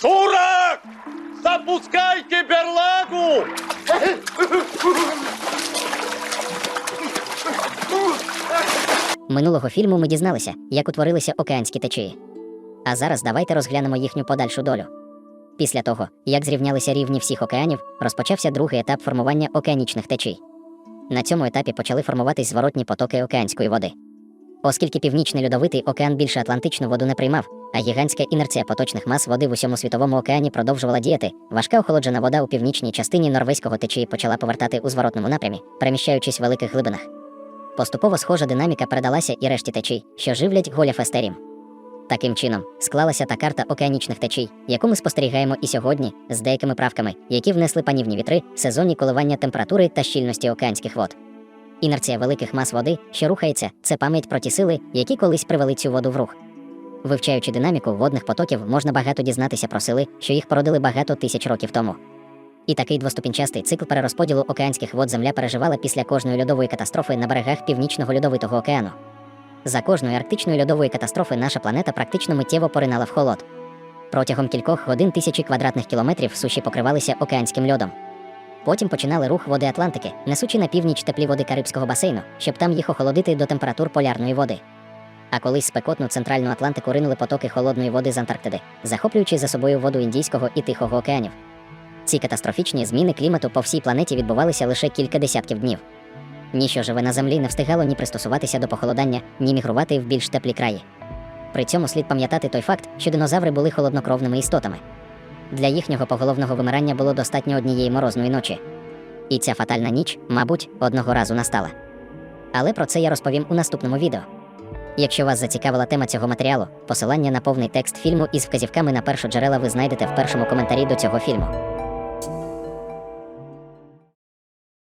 Шурак! Запускайте берлагу! Минулого фільму ми дізналися, як утворилися океанські течії. А зараз давайте розглянемо їхню подальшу долю. Після того, як зрівнялися рівні всіх океанів, розпочався другий етап формування океанічних течій. На цьому етапі почали формуватись зворотні потоки океанської води. Оскільки північний льодовитий океан більше Атлантичну воду не приймав, а гігантська інерція поточних мас води в усьому світовому океані продовжувала діяти, важка охолоджена вода у північній частині норвезького течії почала повертати у зворотному напрямі, переміщаючись в великих глибинах. Поступово схожа динаміка передалася і решті течій, що живлять голяфестерім. Таким чином, склалася та карта океанічних течій, яку ми спостерігаємо і сьогодні з деякими правками, які внесли панівні вітри, сезонні коливання температури та щільності океанських вод. Інерція великих мас води, що рухається, це пам'ять про ті сили, які колись привели цю воду в рух. Вивчаючи динаміку водних потоків, можна багато дізнатися про сили, що їх породили багато тисяч років тому. І такий двоступінчастий цикл перерозподілу океанських вод земля переживала після кожної льодової катастрофи на берегах північного льодовитого океану. За кожною арктичною льодової катастрофи наша планета практично миттєво поринала в холод. Протягом кількох годин тисячі квадратних кілометрів суші покривалися океанським льодом. Потім починали рух води Атлантики, несучи на північ теплі води Карибського басейну, щоб там їх охолодити до температур полярної води. А колись спекотну центральну Атлантику ринули потоки холодної води з Антарктиди, захоплюючи за собою воду Індійського і Тихого океанів. Ці катастрофічні зміни клімату по всій планеті відбувалися лише кілька десятків днів. Ніщо живе на землі не встигало ні пристосуватися до похолодання, ні мігрувати в більш теплі краї. При цьому слід пам'ятати той факт, що динозаври були холоднокровними істотами. Для їхнього поголовного вимирання було достатньо однієї морозної ночі. І ця фатальна ніч, мабуть, одного разу настала. Але про це я розповім у наступному відео. Якщо вас зацікавила тема цього матеріалу, посилання на повний текст фільму із вказівками на першоджерела ви знайдете в першому коментарі до цього фільму.